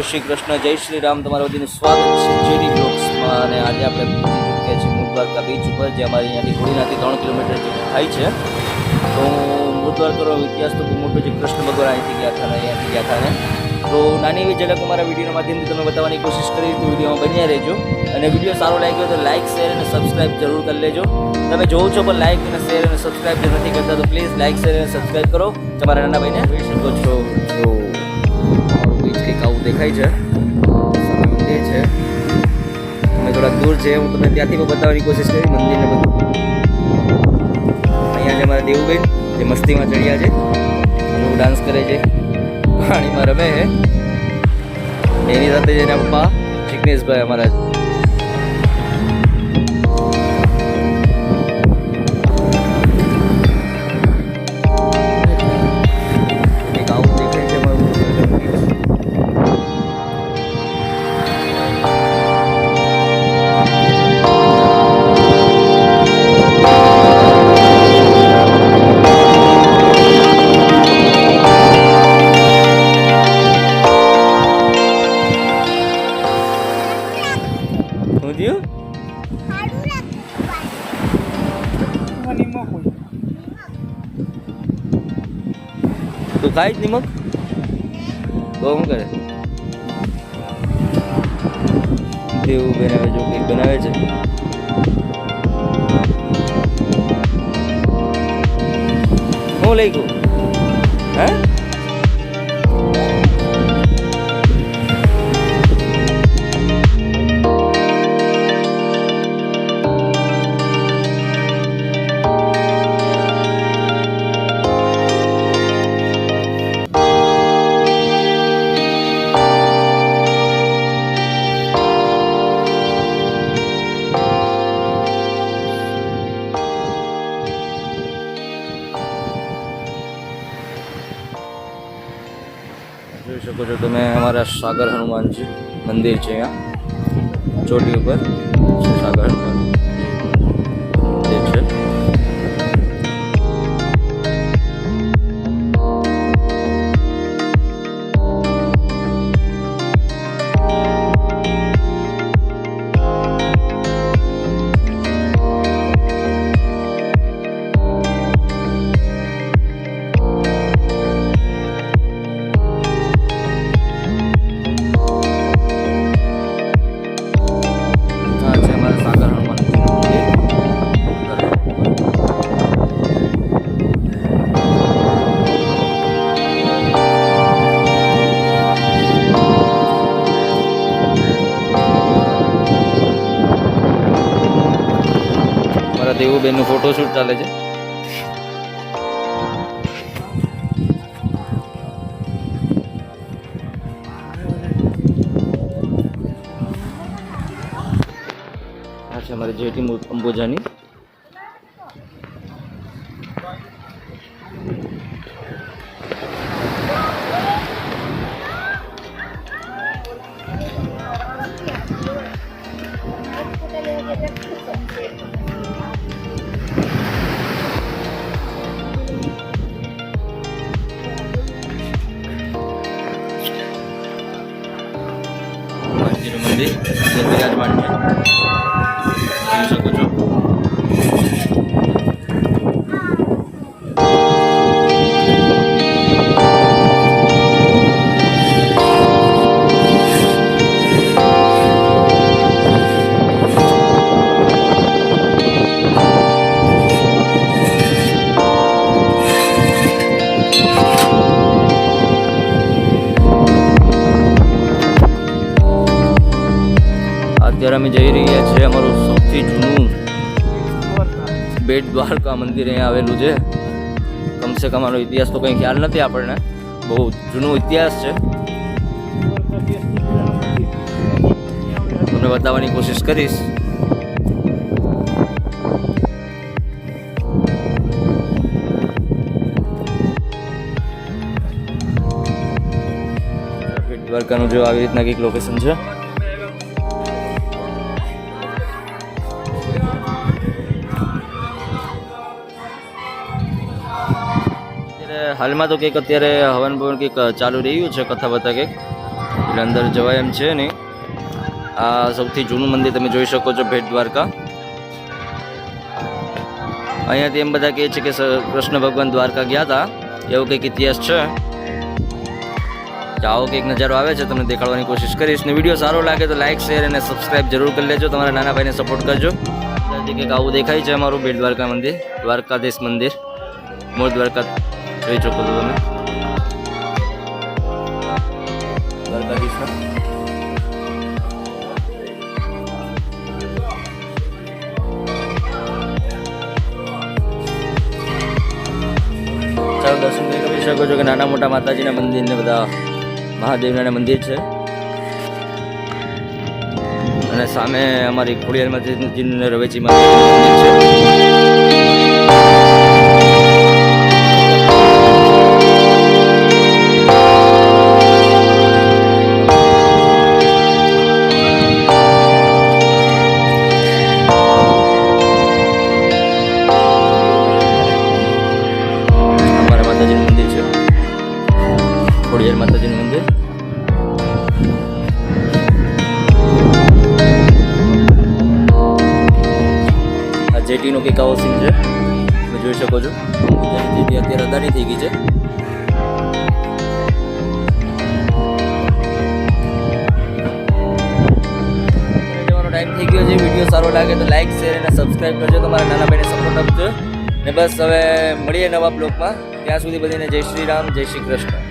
જય શ્રી કૃષ્ણ, જય શ્રી રામ. તમારા બધીનું સ્વાગત છે જેડી બ્લોક્સમાં અને આજે આપણે પહોંચી ચૂક્યા છીએ મૂળ દ્વારકા બીચ ઉપર, જે અમારી અહીંયાથી ઘોડીનાથી ત્રણ કિલોમીટર જે થાય છે. તો મૂળ દ્વારકાનો ઇતિહાસ તો બહુ મોટો છે. કૃષ્ણ ભગવાન અહીંથી ગયા હતા અહીંયાથી ગયા હતા ને. તો નાની એવી ઝલક અમારા વિડીયોના માધ્યમથી તમે બતાવવાની કોશિશ કરી તો વિડીયોમાં બન્યા રહેજો. અને વીડિયો સારો લાગ્યો તો લાઇક શેર અને સબસ્ક્રાઇબ જરૂર કરી લેજો. તમે જોવો છો પણ લાઇક અને શેર અને સબસ્ક્રાઇબ જો નથી કરતા, તો પ્લીઝ લાઇક શેર અને સબસ્ક્રાઇબ કરો. તમારા નાના ભાઈને જોઈ શકો છો દેખાય છે. મંદિર છે. અમે થોડાક દૂર છે હું તમને ત્યાંથી પણ બતાવવાની કોશિશ કરી મંદિરને બધું. અહીંયા છે અમારા દેવુબેન, જે મસ્તીમાં ચડ્યા છે. એનું ડાન્સ કરે છે. પાણીમાં રમે છે. એની સાથે જઈને પપ્પા જિગ્નેશભાઈ અમારા તું ખાઈ જ નિમક તો શું કરે? દેવું બનાવે જો કંઈક બનાવે છે. હું લઈ ગયું. હે? શકો છો તમે અમારા સાગર હનુમાનજી મંદિર છે અહીંયા ચોટી ઉપર. સાગર હનુમાન મારા દેવુબેનનું ફોટોશૂટ ચાલે છે. આ છે અમારી જેટી મુ- અંબુજાની. હનુમાનજીનું મંદિર જે બિરાજમાન છે જોઈ શકો અત્યારે અમે જઈ રહ્યા છીએ અમારું સૌથી જૂનું બેટ દ્વારકા મંદિર અહીંયા આવેલું છે. કમસે કમ આનો ઇતિહાસ તો કંઈ ખ્યાલ નથી આપણને. બહુ જૂનો ઇતિહાસ છે. તમને બતાવવાની કોશિશ કરીશ. દ્વારકાનું જો આવી રીતના કંઈક લોકેશન છે. હાલમાં તો કંઈક અત્યારે હવન ભવન કંઈક ચાલુ રહ્યું છે કથા બથા કંઈક. એટલે અંદર જવાય એમ છે નહીં. આ સૌથી જૂનું મંદિર તમે જોઈ શકો છો ભેટ દ્વારકા. અહીંયાથી એમ બધા કહે છે કે કૃષ્ણ ભગવાન દ્વારકા ગયા હતા એવો કંઈક ઇતિહાસ છે. આવો કંઈક નજારો આવે છે તમને દેખાડવાની કોશિશ કરીશ. ને વીડિયો સારો લાગે તો લાઇક શેર અને સબસ્ક્રાઇબ જરૂર કરી લેજો. તમારા નાના ભાઈને સપોર્ટ કરજો. કંઈક આવું દેખાય છે અમારું બેટ દ્વારકા મંદિર. દ્વારકાધીશ મંદિર. મૂળ દ્વારકા જોઈ શકો છો તમે. ચાલો દર્શન કરી શકો છો કે નાના મોટા માતાજીના મંદિર ને બધા મહાદેવના મંદિર છે. અને સામે અમારી ખોડિયાર માતાજીનું રવેચી મંદિર આ જેટીનો કંઈક આવો સીન છે? તમે જોઈ શકો છો. જેટી અત્યારે અદાની થઈ ગઈ છે. ટાઈમ થઈ ગયો છે. વીડિયો સારો લાગે તો લાઈક શેર અને સબસ્ક્રાઈબ કરજો. તમારા નાના ભાઈને સપોર્ટ આપજો. ને બસ હવે મળીએ નવા બ્લોગમાં ત્યાં સુધી બધીને જય શ્રી રામ, જય શ્રી કૃષ્ણ.